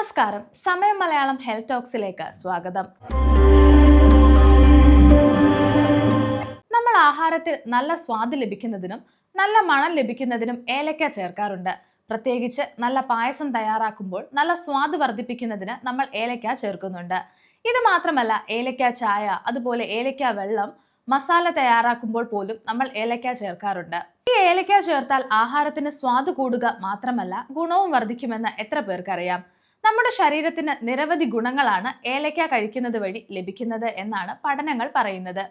നമസ്കാരം. സമയം മലയാളം ഹെൽത്ത് ടോക്സിലേക്ക് സ്വാഗതം. നമ്മൾ ആഹാരത്തിൽ നല്ല സ്വാദ് ലഭിക്കുന്നതിനും നല്ല മണം ലഭിക്കുന്നതിനും ഏലക്ക ചേർക്കാറുണ്ട്. പ്രത്യേകിച്ച് നല്ല പായസം തയ്യാറാക്കുമ്പോൾ നല്ല സ്വാദ് വർദ്ധിപ്പിക്കുന്നതിന് നമ്മൾ ഏലക്ക ചേർക്കുന്നുണ്ട്. ഇത് മാത്രമല്ല ഏലക്ക ചായ അതുപോലെ ഏലക്ക വെള്ളം മസാല തയ്യാറാക്കുമ്പോൾ പോലും നമ്മൾ ഏലക്ക ചേർക്കാറുണ്ട്. ഈ ഏലക്ക ചേർത്താൽ ആഹാരത്തിന് സ്വാദ് കൂടുക മാത്രമല്ല ഗുണവും വർദ്ധിക്കുമെന്ന് എത്ര പേർക്കറിയാം? നമ്മുടെ ശരീരത്തിന് നിരവധി ഗുണങ്ങളാണ് ഏലക്ക കഴിക്കുന്നത് വഴി ലഭിക്കുന്നത് എന്നാണ് പഠനങ്ങൾ പറയുന്നത്.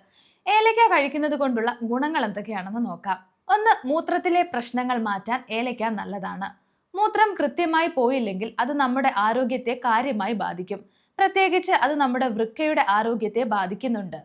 ഏലക്ക കഴിക്കുന്നത് കൊണ്ടുള്ള ഗുണങ്ങൾ എന്തൊക്കെയാണെന്ന് നോക്കാം. ഒന്ന് മൂത്രത്തിലെ പ്രശ്നങ്ങൾ മാറ്റാൻ ഏലക്ക നല്ലതാണ്. മൂത്രം കൃത്യമായി പോയില്ലെങ്കിൽ അത് നമ്മുടെ ആരോഗ്യത്തെ കാര്യമായി ബാധിക്കും. പ്രത്യേകിച്ച് അത് നമ്മുടെ വൃക്കയുടെ ആരോഗ്യത്തെ ബാധിക്കുന്നുണ്ട്.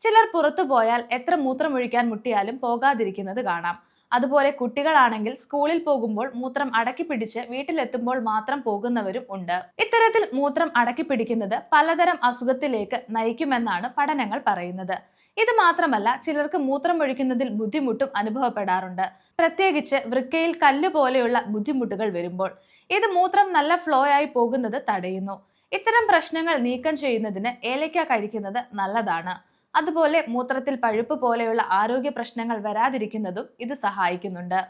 ചിലർ പുറത്തു പോയാൽ എത്ര മൂത്രമൊഴിക്കാൻ മുട്ടിയാലും പോകാതിരിക്കുന്നത് കാണാം. അതുപോലെ കുട്ടികളാണെങ്കിൽ സ്കൂളിൽ പോകുമ്പോൾ മൂത്രം അടക്കി പിടിച്ച് വീട്ടിലെത്തുമ്പോൾ മാത്രം പോകുന്നവരും ഉണ്ട്. ഇത്തരത്തിൽ മൂത്രം അടക്കി പിടിക്കുന്നത് പലതരം അസുഖത്തിലേക്ക് നയിക്കുമെന്നാണ് പഠനങ്ങൾ പറയുന്നത്. ഇത് മാത്രമല്ല ചിലർക്ക് മൂത്രം ഒഴിക്കുന്നതിൽ ബുദ്ധിമുട്ടും അനുഭവപ്പെടാറുണ്ട്. പ്രത്യേകിച്ച് വൃക്കയിൽ കല്ല് പോലെയുള്ള ബുദ്ധിമുട്ടുകൾ വരുമ്പോൾ. ഇത് മൂത്രം നല്ല ഫ്ലോ ആയി പോകുന്നത് തടയുന്നു. ഇത്തരം പ്രശ്നങ്ങൾ നീക്കം ചെയ്യുന്നതിന് ഏലയ്ക്ക കഴിക്കുന്നത് നല്ലതാണ്. അതുപോലെ മൂത്രത്തിൽ പഴുപ്പ് പോലെയുള്ള ആരോഗ്യ പ്രശ്നങ്ങൾ വരാതിരിക്കുന്നതും ഇത് സഹായിക്കുന്നുണ്ട്.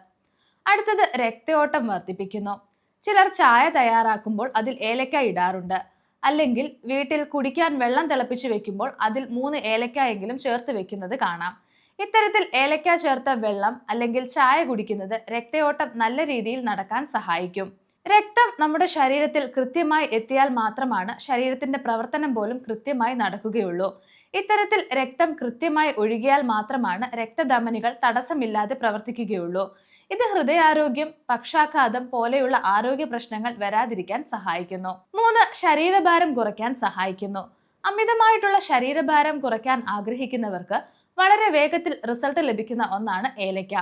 അടുത്തത് രക്തയോട്ടം വർദ്ധിപ്പിക്കുന്നു. ചിലർ ചായ തയ്യാറാക്കുമ്പോൾ അതിൽ ഏലക്ക ഇടാറുണ്ട്. അല്ലെങ്കിൽ വീട്ടിൽ കുടിക്കാൻ വെള്ളം തിളപ്പിച്ച് വെക്കുമ്പോൾ അതിൽ മൂന്ന് ഏലക്കായെങ്കിലും ചേർത്ത് വെക്കുന്നത് കാണാം. ഇത്തരത്തിൽ ഏലക്ക ചേർത്ത വെള്ളം അല്ലെങ്കിൽ ചായ കുടിക്കുന്നത് രക്തയോട്ടം നല്ല രീതിയിൽ നടക്കാൻ സഹായിക്കും. രക്തം നമ്മുടെ ശരീരത്തിൽ കൃത്യമായി എത്തിയാൽ മാത്രമാണ് ശരീരത്തിന്റെ പ്രവർത്തനം പോലും കൃത്യമായി നടക്കുകയുള്ളൂ. ഇത്തരത്തിൽ രക്തം കൃത്യമായി ഒഴുകിയാൽ മാത്രമാണ് രക്തധമനികൾ തടസ്സമില്ലാതെ പ്രവർത്തിക്കുകയുള്ളൂ. ഇത് ഹൃദയാരോഗ്യം പക്ഷാഘാതം പോലെയുള്ള ആരോഗ്യ പ്രശ്നങ്ങൾ വരാതിരിക്കാൻ സഹായിക്കുന്നു. മൂന്ന് ശരീരഭാരം കുറയ്ക്കാൻ സഹായിക്കുന്നു. അമിതമായിട്ടുള്ള ശരീരഭാരം കുറയ്ക്കാൻ ആഗ്രഹിക്കുന്നവർക്ക് വളരെ വേഗത്തിൽ റിസൾട്ട് ലഭിക്കുന്ന ഒന്നാണ് ഏലക്ക.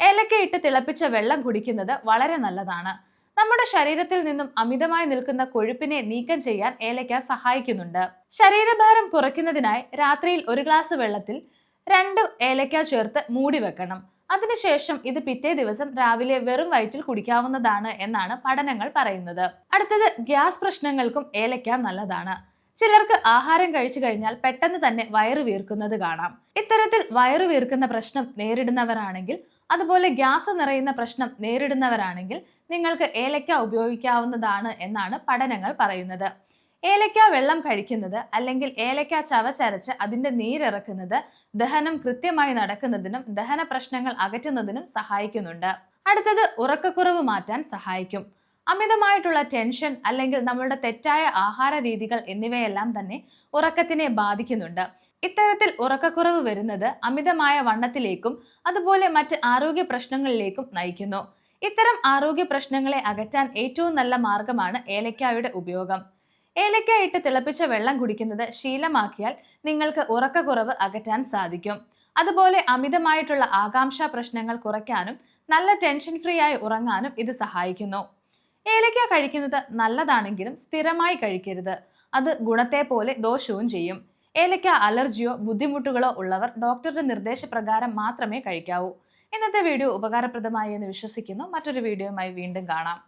ഏലക്കയിട്ട് തിളപ്പിച്ച വെള്ളം കുടിക്കുന്നത് വളരെ നല്ലതാണ്. നമ്മുടെ ശരീരത്തിൽ നിന്നും അമിതമായി നിൽക്കുന്ന കൊഴുപ്പിനെ നീക്കം ചെയ്യാൻ ഏലയ്ക്ക സഹായിക്കുന്നുണ്ട്. ശരീരഭാരം കുറയ്ക്കുന്നതിനായി രാത്രിയിൽ ഒരു ഗ്ലാസ് വെള്ളത്തിൽ രണ്ട് ഏലയ്ക്ക ചേർത്ത് മൂടി വെക്കണം. അതിനുശേഷം ഇത് പിറ്റേ ദിവസം രാവിലെ വെറും വയറ്റിൽ കുടിക്കാവുന്നതാണ് എന്നാണ് പഠനങ്ങൾ പറയുന്നത്. അടുത്തത് ഗ്യാസ് പ്രശ്നങ്ങൾക്കും ഏലയ്ക്ക നല്ലതാണ്. ചിലർക്ക് ആഹാരം കഴിച്ചു കഴിഞ്ഞാൽ പെട്ടെന്ന് തന്നെ വയറു വീർക്കുന്നത് കാണാം. ഇത്തരത്തിൽ വയറു വീർക്കുന്ന പ്രശ്നം നേരിടുന്നവരാണെങ്കിൽ അതുപോലെ ഗ്യാസ് നിറയുന്ന പ്രശ്നം നേരിടുന്നവരാണെങ്കിൽ നിങ്ങൾക്ക് ഏലക്ക ഉപയോഗിക്കാവുന്നതാണ് എന്നാണ് പഠനങ്ങൾ പറയുന്നത്. ഏലക്ക വെള്ളം കഴിക്കുന്നത് അല്ലെങ്കിൽ ഏലക്ക ചവച്ചരച്ച് അതിന്റെ നീരിറക്കുന്നത് ദഹനം കൃത്യമായി നടക്കുന്നതിനും ദഹന പ്രശ്നങ്ങൾ അകറ്റുന്നതിനും സഹായിക്കുന്നുണ്ട്. അടുത്തത് ഉറക്കക്കുറവ് മാറ്റാൻ സഹായിക്കും. അമിതമായിട്ടുള്ള ടെൻഷൻ അല്ലെങ്കിൽ നമ്മളുടെ തെറ്റായ ആഹാര രീതികൾ എന്നിവയെല്ലാം തന്നെ ഉറക്കത്തിനെ ബാധിക്കുന്നുണ്ട്. ഇത്തരത്തിൽ ഉറക്കക്കുറവ് വരുന്നത് അമിതമായ വണ്ണത്തിലേക്കും അതുപോലെ മറ്റ് ആരോഗ്യ പ്രശ്നങ്ങളിലേക്കും നയിക്കുന്നു. ഇത്തരം ആരോഗ്യ പ്രശ്നങ്ങളെ അകറ്റാൻ ഏറ്റവും നല്ല മാർഗമാണ് ഏലക്കായുടെ ഉപയോഗം. ഏലക്ക ഇട്ട് തിളപ്പിച്ച വെള്ളം കുടിക്കുന്നത് ശീലമാക്കിയാൽ നിങ്ങൾക്ക് ഉറക്കക്കുറവ് അകറ്റാൻ സാധിക്കും. അതുപോലെ അമിതമായിട്ടുള്ള ആകാംക്ഷ പ്രശ്നങ്ങൾ കുറയ്ക്കാനും നല്ല ടെൻഷൻ ഫ്രീ ആയി ഉറങ്ങാനും ഇത് സഹായിക്കുന്നു. ഏലക്ക കഴിക്കുന്നത് നല്ലതാണെങ്കിലും സ്ഥിരമായി കഴിക്കരുത്. അത് ഗുണത്തെ പോലെ ദോഷവും ചെയ്യും. ഏലക്ക അലർജിയോ ബുദ്ധിമുട്ടുകളോ ഉള്ളവർ ഡോക്ടറുടെ നിർദ്ദേശപ്രകാരം മാത്രമേ കഴിക്കാവൂ. ഇന്നത്തെ വീഡിയോ ഉപകാരപ്രദമായി എന്ന് വിശ്വസിക്കുന്നു. മറ്റൊരു വീഡിയോയുമായി വീണ്ടും കാണാം.